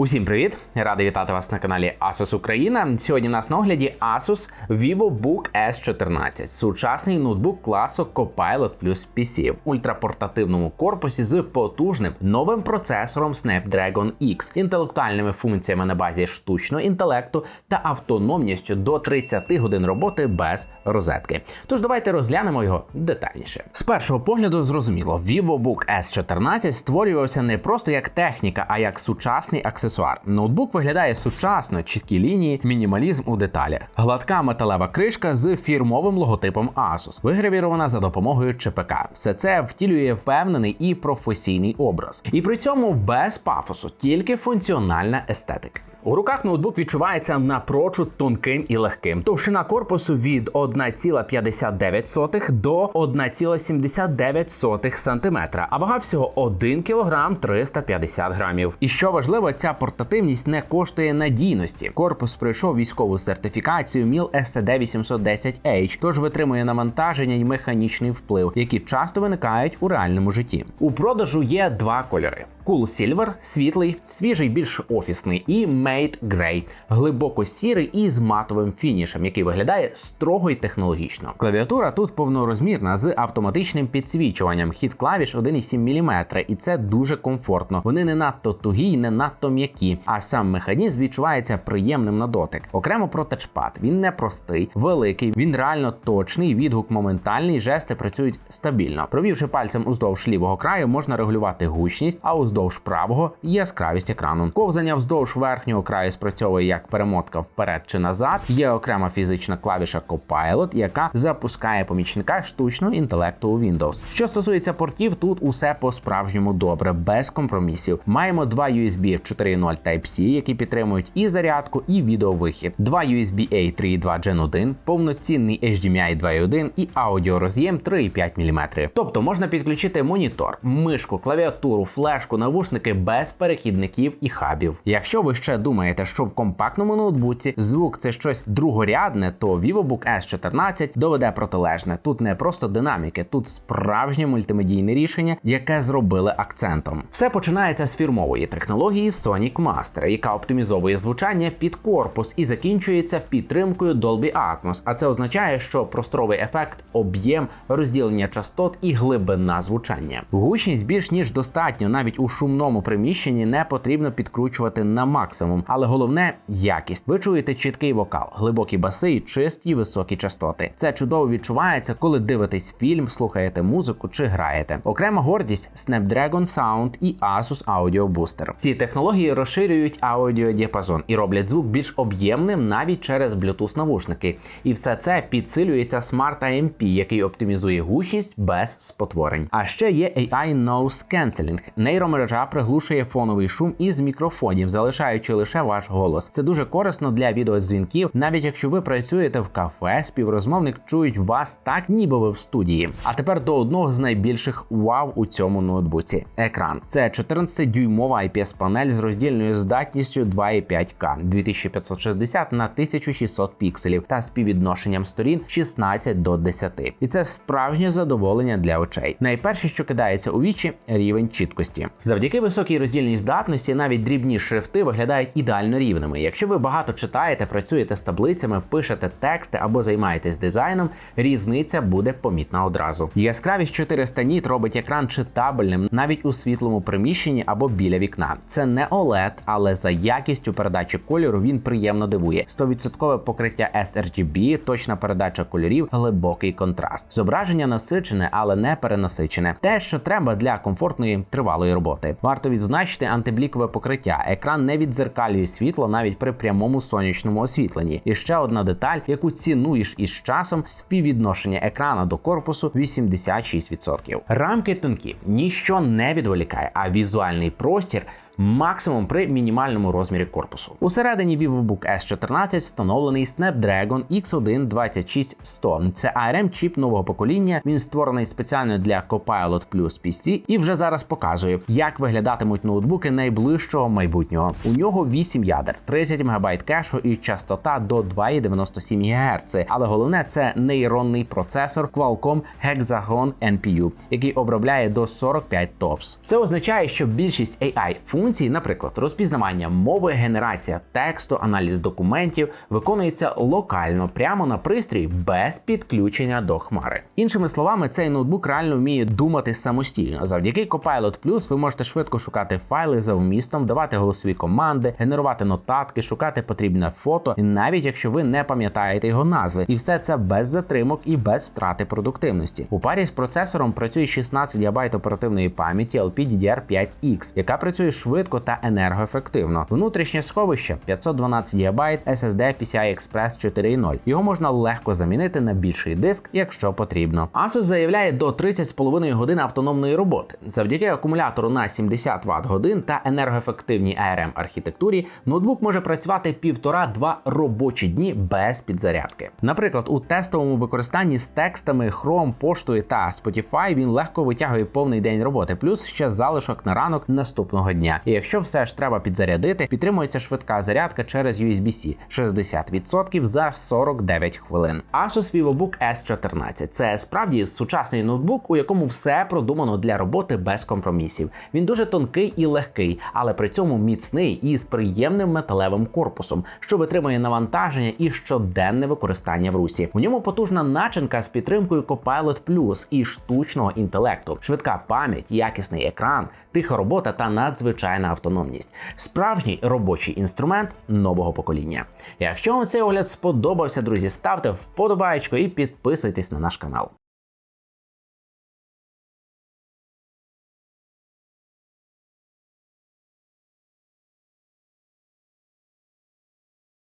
Усім привіт! Радий вітати вас на каналі Asus Україна. Сьогодні у нас на огляді Asus VivoBook S14, сучасний ноутбук класу Copilot Plus PC в ультрапортативному корпусі з потужним новим процесором Snapdragon X, інтелектуальними функціями на базі штучного інтелекту та автономністю до 30 годин роботи без розетки. Тож давайте розглянемо його детальніше. З першого погляду зрозуміло, VivoBook S14 створювався не просто як техніка, а як сучасний аксесуар. Ноутбук виглядає сучасно, чіткі лінії, мінімалізм у деталях. Гладка металева кришка з фірмовим логотипом Asus, вигравірована за допомогою ЧПК. Все це втілює впевнений і професійний образ. І при цьому без пафосу, тільки функціональна естетика. У руках ноутбук відчувається напрочуд тонким і легким. Товщина корпусу від 1,59 до 1,79 см, а вага всього 1 кг 350 грамів. І що важливо, ця портативність не коштує надійності. Корпус пройшов військову сертифікацію MIL STD810H, тож витримує навантаження і механічний вплив, які часто виникають у реальному житті. У продажу є два кольори. Cool Silver – світлий, свіжий, більш офісний, і Mate Grey – глибоко сірий і з матовим фінішем, який виглядає строго й технологічно. Клавіатура тут повнорозмірна з автоматичним підсвічуванням. Хід клавіш 1,7 мм, і це дуже комфортно. Вони не надто тугі й не надто м'які, а сам механізм відчувається приємним на дотик. Окремо про тачпад. Він не простий, великий, він реально точний. Відгук моментальний, жести працюють стабільно. Провівши пальцем уздовж лівого краю, можна регулювати гучність, а уздовж правого яскравість екрану. Ковзання вздовж верхнього краю спрацьовує як перемотка вперед чи назад. Є окрема фізична клавіша Copilot, яка запускає помічника штучного інтелекту у Windows. Що стосується портів, тут усе по-справжньому добре, без компромісів. Маємо два USB 4.0 Type-C, які підтримують і зарядку, і відеовихід, два USB A 3.2 Gen 1, повноцінний HDMI 2.1 і аудіороз'єм 3,5 мм. Тобто можна підключити монітор, мишку, клавіатуру, флешку, навушники без перехідників і хабів. Якщо ви ще думаєте, що в компактному ноутбуці звук це щось другорядне, то VivoBook S14 доведе протилежне. Тут не просто динаміки, тут справжнє мультимедійне рішення, яке зробили акцентом. Все починається з фірмової технології Sonic Master, яка оптимізовує звучання під корпус і закінчується підтримкою Dolby Atmos. А це означає, що просторовий ефект, об'єм, розділення частот і глибина звучання. Гучність більш ніж достатньо навіть у шумному приміщенні не потрібно підкручувати на максимум, але головне якість. Ви чуєте чіткий вокал, глибокі баси і чисті високі частоти. Це чудово відчувається, коли дивитесь фільм, слухаєте музику чи граєте. Окрема гордість Snapdragon Sound і Asus Audio Booster. Ці технології розширюють аудіодіапазон і роблять звук більш об'ємним навіть через Bluetooth навушники. І все це підсилюється Smart AMP, який оптимізує гучність без спотворень. А ще є AI Noise Cancelling. Нейромережа приглушує фоновий шум із мікрофонів, залишаючи лише ваш голос. Це дуже корисно для відеодзвінків, навіть якщо ви працюєте в кафе, співрозмовник чують вас так, ніби ви в студії. А тепер до одного з найбільших вау у цьому ноутбуці. Екран це 14-дюймова IPS-панель з роздільною здатністю 2,5К 2560 на 1600 пікселів та співвідношенням сторін 16 до 10. І це справжнє задоволення для очей. Найперше, що кидається у вічі, рівень чіткості. Завдяки високій роздільній здатності навіть дрібні шрифти виглядають ідеально рівними. Якщо ви багато читаєте, працюєте з таблицями, пишете тексти або займаєтесь дизайном, різниця буде помітна одразу. Яскравість 400 ніт робить екран читабельним навіть у світлому приміщенні або біля вікна. Це не OLED, але за якістю передачі кольору він приємно дивує. 100% покриття sRGB, точна передача кольорів, глибокий контраст. Зображення насичене, але не перенасичене. Те, що треба для комфортної тривалої роботи. Варто відзначити антиблікове покриття. Екран не віддзеркалює світло навіть при прямому сонячному освітленні. І ще одна деталь, яку цінуєш із часом, співвідношення екрана до корпусу 86%. Рамки тонкі, ніщо не відволікає, а візуальний простір. Максимум при мінімальному розмірі корпусу. Усередині VivoBook S14 встановлений Snapdragon X1 26100. Це ARM чіп нового покоління. Він створений спеціально для Copilot Plus PC і вже зараз показує, як виглядатимуть ноутбуки найближчого майбутнього. У нього 8 ядер, 30 МБ кешу і частота до 2,97 ГГц. Але головне це нейронний процесор Qualcomm Hexagon NPU, який обробляє до 45 TOPS. Це означає, що більшість AI функцій Функції, наприклад, розпізнавання мови, генерація тексту, аналіз документів виконується локально прямо на пристрій без підключення до хмари. Іншими словами, цей ноутбук реально вміє думати самостійно. Завдяки Copilot Plus ви можете швидко шукати файли за вмістом, давати голосові команди, генерувати нотатки, шукати потрібне фото, навіть якщо ви не пам'ятаєте його назви, і все це без затримок і без втрати продуктивності. У парі з процесором працює 16 ГБ оперативної пам'яті LPDDR5X, яка працює швидко та енергоефективно. Внутрішнє сховище 512 ГБ SSD PCI Express 4.0. Його можна легко замінити на більший диск, якщо потрібно. Asus заявляє до 30,5 годин автономної роботи. Завдяки акумулятору на 70 Вт годин та енергоефективній ARM архітектурі ноутбук може працювати півтора-два робочі дні без підзарядки. Наприклад, у тестовому використанні з текстами, Chrome, поштою та Spotify він легко витягує повний день роботи, плюс ще залишок на ранок наступного дня. І якщо все ж треба підзарядити, підтримується швидка зарядка через USB-C 60% за 49 хвилин. Asus VivoBook S14 це справді сучасний ноутбук, у якому все продумано для роботи без компромісів. Він дуже тонкий і легкий, але при цьому міцний і з приємним металевим корпусом, що витримує навантаження і щоденне використання в русі. У ньому потужна начинка з підтримкою Copilot Plus і штучного інтелекту, швидка пам'ять, якісний екран, тиха робота та надзвичайна автономність. Справжній робочий інструмент нового покоління. Якщо вам цей огляд сподобався, друзі, ставте вподобайку і підписуйтесь на наш канал.